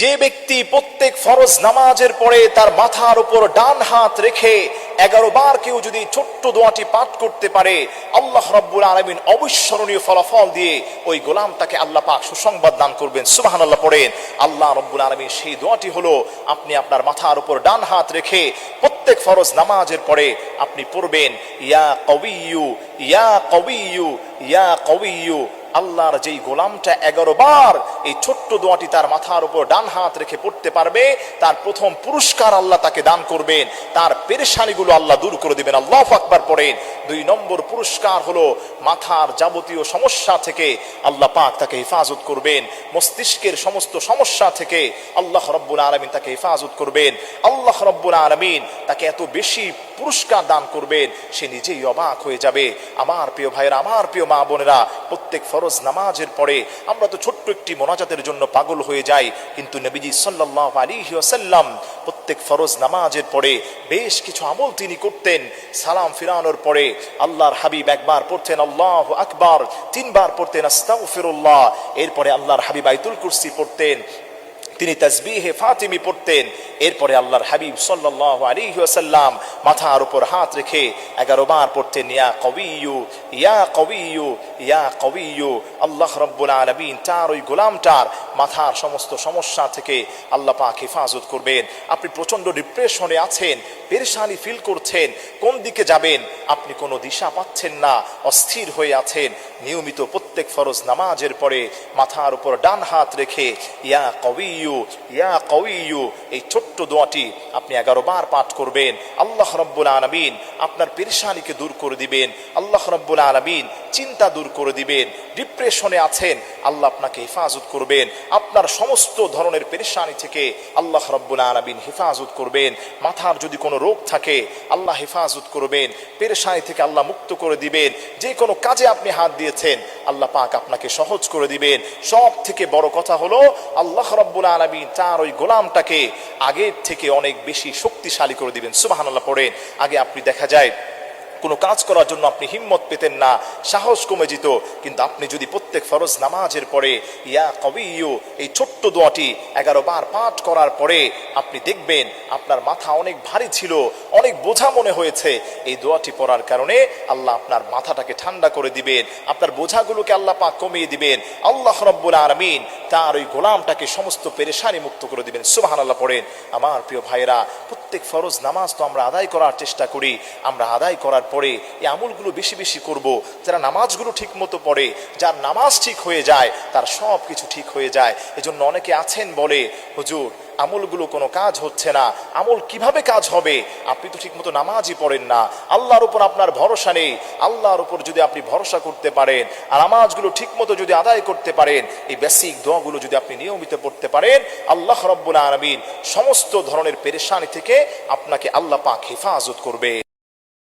যে ব্যক্তি প্রত্যেক ফরজ নামাজের পরে তার মাথার উপর ডান হাত রেখে এগারো বার কেউ যদি ছোট্ট দোয়াটি পাঠ করতে পারে, আল্লাহ রব্বুল আলমিন অবিস্মরণীয় ফলাফল দিয়ে ওই গোলামটাকে আল্লাহ পাক সুসংবাদ দান করবেন। সুবাহান আল্লাহ পড়েন, আল্লাহ রব্বুল আলমিন সেই দোয়াটি হলো, আপনি আপনার মাথার উপর ডান হাত রেখে প্রত্যেক ফরজ নামাজের পরে আপনি পড়বেন, ইয়া কবিয়ু ইয়া কবিয়ু ইয়া কবিয়ু আল্লাহর যেই গোলামটা এগারো বার এই ছোট্ট দোয়াটি তার মাথার উপর ডান হাত রেখে পড়তে পারবে, তার প্রথম পুরস্কার আল্লাহ তাকে দান করবেন, তার পেরেশানিগুলো আল্লাহ দূর করে দিবেন, আল্লাহ আকবার পড়েন। দুই নম্বর পুরস্কার হলো মাথার যাবতীয় সমস্যা থেকে আল্লাহ পাক তাকে হেফাজত করবেন, মস্তিষ্কের সমস্ত সমস্যা থেকে আল্লাহ রব্বুল আলমিন তাকে হেফাজত করবেন, আল্লাহ রব্বুল আলমিন তাকে এত বেশি পুরস্কার দান করবেন, সে নিজেই অবাক হয়ে যাবে। আমার প্রিয় ভাইয়েরা, আমার প্রিয় মা বোনেরা, প্রত্যেক ফরজ নামাজের পরে আমরা তো ছোট্ট একটি মোনাজাতের জন্য পাগল হয়ে যাই। কিন্তু নবীজি সাল্লাহ আলী আসাল্লাম প্রত্যেক ফরজ নামাজের পরে বেশ কিছু আমল তিনি করতেন। সালাম ফিরানোর পরে আল্লাহর হাবিব একবার পড়তেন, আল্লাহ আকবার তিনবার পড়তেন আস্তাউ ফিরুল্লাহ এরপরে আল্লাহর হাবিব আইতুল কুরসি পড়তেন। তিনি তাজবিহে ফাতিমি পড়তেন। এরপরে আল্লাহর হাবিব সাল্লাহ আলী ওয়াসাল্লাম মাথার উপর হাত রেখে এগারো বার পড়তেন, ইয়া কবিয়ু ইয়া কবিয়ু ইয়া কবিয়ু আল্লাহ রব্বুল আলমিন তার ওই গোলামটার মাথার সমস্ত সমস্যা থেকে আল্লাহ পাক হেফাজত করবেন। আপনি প্রচণ্ড ডিপ্রেশনে আছেন, পেরেশানি ফিল করছেন, কোন দিকে যাবেন? আপনি কোনো দিশা পাচ্ছেন না, অস্থির হয়ে আছেন, নিয়মিত ফরজ নামাজের পরে মাথার উপর ডান হাত রেখে, ইয়া কবিউ ইয়া কবিউ এই ছোট্ট দোয়াটি আপনি এগারো বার পাঠ করবেন। আল্লাহ রব্বুল আলমিন আপনার পেরেশানিকে দূর করে দিবেন। আল্লাহ রব্বুল আলমিন চিন্তা দূর করে দিবেন ডিপ্রেশনে আছেন, আল্লাহ আপনাকে হেফাজত করবেন। আপনার সমস্ত ধরনের পেরেশানি থেকে আল্লাহ রব্বুল আলমিন হেফাজত করবেন। মাথার যদি কোনো রোগ থাকে, আল্লাহ হেফাজত করবেন। পেরেশানি থেকে আল্লাহ মুক্ত করে দিবেন। যে কোনো কাজে আপনি হাত দিয়েছেন, আল্লাহ পাক আপনাকে সহজ করে দিবেন। সব থেকে বড় কথা হলো, আল্লাহ রব্বুল আলমিন তার ওই গোলামটাকে আগের থেকে অনেক বেশি শক্তিশালী করে দিবেন। সুবাহান আল্লাহ পড়েন। আগে আপনি দেখা যায় কোনো কাজ করার জন্য আপনি হিম্মত পেতেন না, সাহস কমে যেত। কিন্তু আপনি যদি প্রত্যেক ফরজ নামাজের পরে, ইয়া কবিও এই ছোট্ট দোয়াটি এগারো বার পাঠ করার পরে আপনি দেখবেন আপনার মাথা অনেক ভারী ছিল, অনেক বোঝা মনে হয়েছে। এই দোয়াটি পড়ার কারণে আল্লাহ আপনার মাথাটাকে ঠান্ডা করে দিবেন, আপনার বোঝাগুলোকে আল্লাহ পাক কমিয়ে দিবেন। আল্লাহ রব্বুল আলমিন তার ওই গোলামটাকে সমস্ত পেরেশানি মুক্ত করে দিবেন। সুবাহান আল্লাহ পড়েন। আমার প্রিয় ভাইরা প্রত্যেক ফরজ নামাজ তো আমরা আদায় করার চেষ্টা করি। আমরা আদায় করার পরে এই আমলগুলো বেশি বেশি করব। যারা নামাজগুলো ঠিক মতো পড়ে, যার নামাজ ঠিক হয়ে যায়, তার সব কিছু ঠিক হয়ে যায়। এজন্য অনেকে আছেন বলে, হুজুর, আমলগুলো কোনো কাজ হচ্ছে না। আমল কীভাবে কাজ হবে? আপনি তো ঠিকমতো নামাজই পড়েন না। আল্লাহর উপর আপনার ভরসা নেই। আল্লাহর উপর যদি আপনি ভরসা করতে পারেন, আর নামাজগুলো ঠিকমতো যদি আদায় করতে পারেন, এই বেসিক দোয়াগুলো যদি আপনি নিয়মিত পড়তে পারেন, আল্লাহ রব্বুল আলমিন সমস্ত ধরনের পেরেশানি থেকে আপনাকে আল্লাহ পাক হেফাজত করবে।